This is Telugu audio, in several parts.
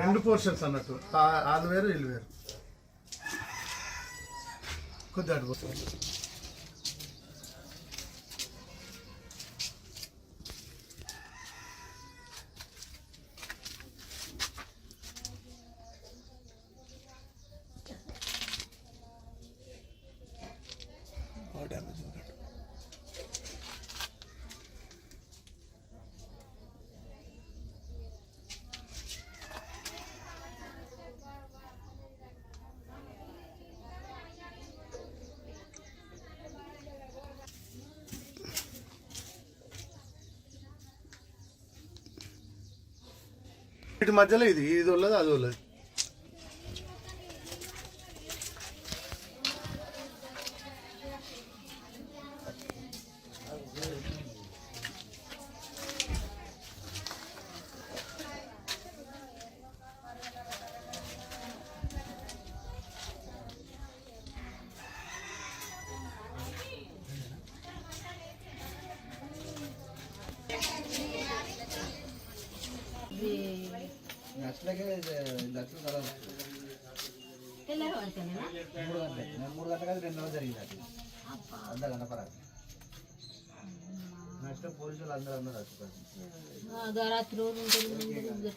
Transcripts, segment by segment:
రెండు పోర్షన్స్ అన్నట్టు. వాళ్ళు వేరు వీళ్ళు వేరు. కొద్దిగా వీటి మధ్యలో ఇది ఇది వల్లదు అది వల్లదు మూడు గంటలకి మూడు గంటలకు రెండు రోజులు జరిగింది అది అర్ధ గంట పరాది నెక్స్ట్ పోలీసులు అందరూ అందరూ వచ్చిపోయింది రాత్రి రోజు ఉంటుంది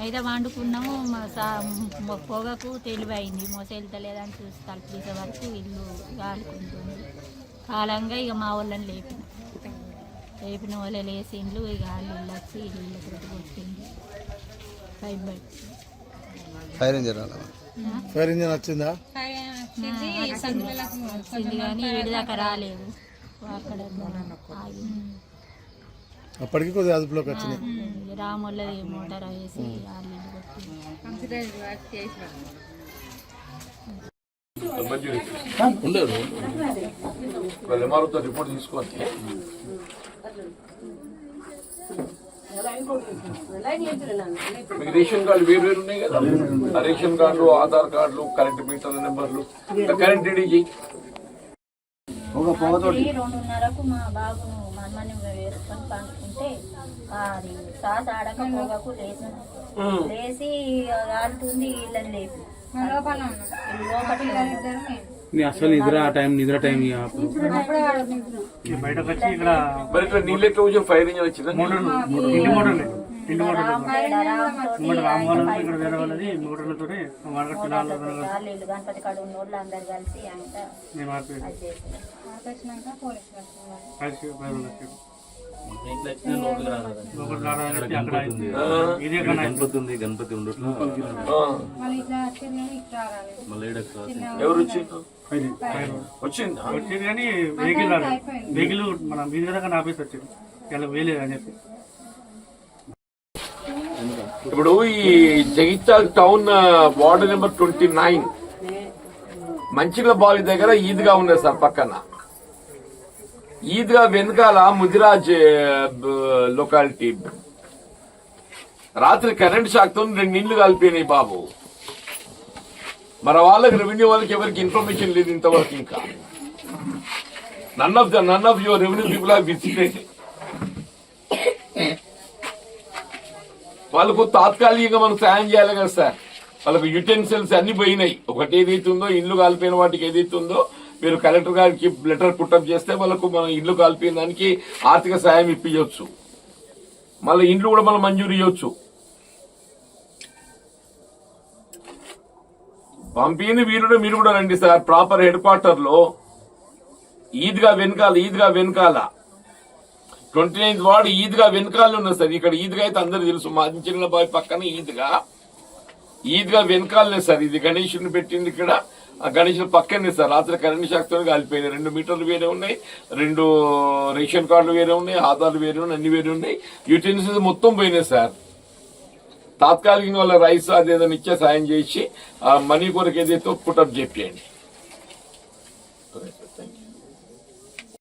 అయితే వండుకున్నాము మా పొగకు తెలివైంది. మోసేళ్తలేదని చూసి తలుపు తీసే వరకు ఇల్లు కాలుకుంటుంది కాలంగా ఇక మా వాళ్ళని లేపిన. లేపిన వాళ్ళే లేచిండ్లు ఇక వాళ్ళు ఇల్లు వచ్చి ఇల్లు కొట్టింది పైప్ పెట్టి ఫైర్ ఇంజన్ ఫైర్ ఇంజన్ వచ్చిందా? వచ్చింది కానీ వీడి దాకా రాలేదు. అక్కడ అప్పటికి కొద్దిగా అదుపులోకి వచ్చినాయి. రామోళ్ళది మోటార్ వేసి వాళ్ళు ఎంఆర్ఓతో రిపోర్ట్ తీసుకోవాలి మీకు రేషన్ కార్డు వేరు వేరు ఉన్నాయి కదా? ఆ రేషన్ కార్డులు ఆధార్ కార్డులు కరెంట్ మీటర్ల నెంబర్లు కరెంట్ డీడీ ఒక పొగతోటి రెండున్నరకు మా బాబును మమ్మల్ని వేసుకొని పండుకుంటే అది శ్వాస ఆడక పోగకు లేచి లేచి ఆడుతుంది ఇళ్ళని లేపి. లోపల అసలు నిద్ర ఆ టైం నిద్ర టైం బయటకు వచ్చి ఇక్కడ నీళ్ళు కొంచెం ఫైర్ ఇంజన్ వచ్చిందా? రామ్ వాళ్ళది ఇక్కడ వేరే వాళ్ళది మోటార్లతో వాళ్ళకి పిల్లలు వాళ్ళు ఇల్లు గణపతి కాడ ఉన్న వాళ్ళు అందరు కలిసి మేము గణపతి గణపతి ఉండట్లా ఆ. మళ్ళీ ఎవరు వచ్చిండ్రు. వచ్చిందా వచ్చేది కానీ వెహికల్ వెహికల్ మన వీధి దగ్గర ఆపేసి వచ్చాడు ఇలా వేయలేదు అని చెప్పి. ఇప్పుడు ఈ Jagtial town ward number twenty nine. మంచిల బావి దగ్గర ఈద్గా ఉన్నది సార్ పక్కన. ఈద్గా వెనకాల ముదిరాజ్ లొకాలిటీ. రాత్రి కరెంట్ షాక్తో రెండు ఇండ్లు కలిపినాయి బాబు. మన వాళ్ళకి రెవెన్యూ వాళ్ళకి ఎవరికి ఇన్ఫర్మేషన్ లేదు ఇంతవరకు ఇంకా. None of the none of your revenue people have visited వాళ్ళకు తాత్కాలికంగా మనం సాయం చేయాలి కదా సార్. వాళ్ళకు యుటెన్సిల్స్ అన్ని పోయినాయి. ఒకటి ఏదైతే ఉందో ఇల్లు కాలిపోయిన వాటికి ఏదైతే ఉందో మీరు కలెక్టర్ గారికి లెటర్ పుట్టప్ చేస్తే వాళ్ళకు మనం ఇల్లు కాలిపోయిన దానికి ఆర్థిక సాయం ఇప్పించవచ్చు మళ్ళీ ఇండ్లు కూడా మనం మంజూరు ఇవ్వచ్చు పంపిణీ వీరుడు మీరు కూడా రండి సార్. ప్రాపర్ హెడ్ క్వార్టర్లో ఈద్గా వెనకాల ఈద్గా వెనకాల ట్వంటీ నైన్త్ వార్డు ఈద్గా వెనకాల ఉన్నది సార్. ఇక్కడ ఈద్గా అయితే అందరు తెలుసు. మా చిన్న బాయ్ పక్కన ఈద్గా. ఈద్గా వెనకాలనే సార్. ఇది గణేషుని పెట్టింది ఇక్కడ. ఆ గణేషుని పక్కనే సార్. రాత్రి కరెంట్ షాక్తో కాలిపోయినాయి. రెండు మీటర్లు వేరే ఉన్నాయి. రెండు రేషన్ కార్డులు వేరే ఉన్నాయి. ఆధార్లు వేరే ఉన్నాయి. అన్ని వేరే ఉన్నాయి. యూటెన్సిల్స్ మొత్తం పోయినాయి సార్. తాత్కాలికంగా వాళ్ళ రైస్ అదేదో ఇచ్చే సాయం చేసి ఆ మనీ కొరకు ఏదైతే పుట్టప్ చెప్పేయండి.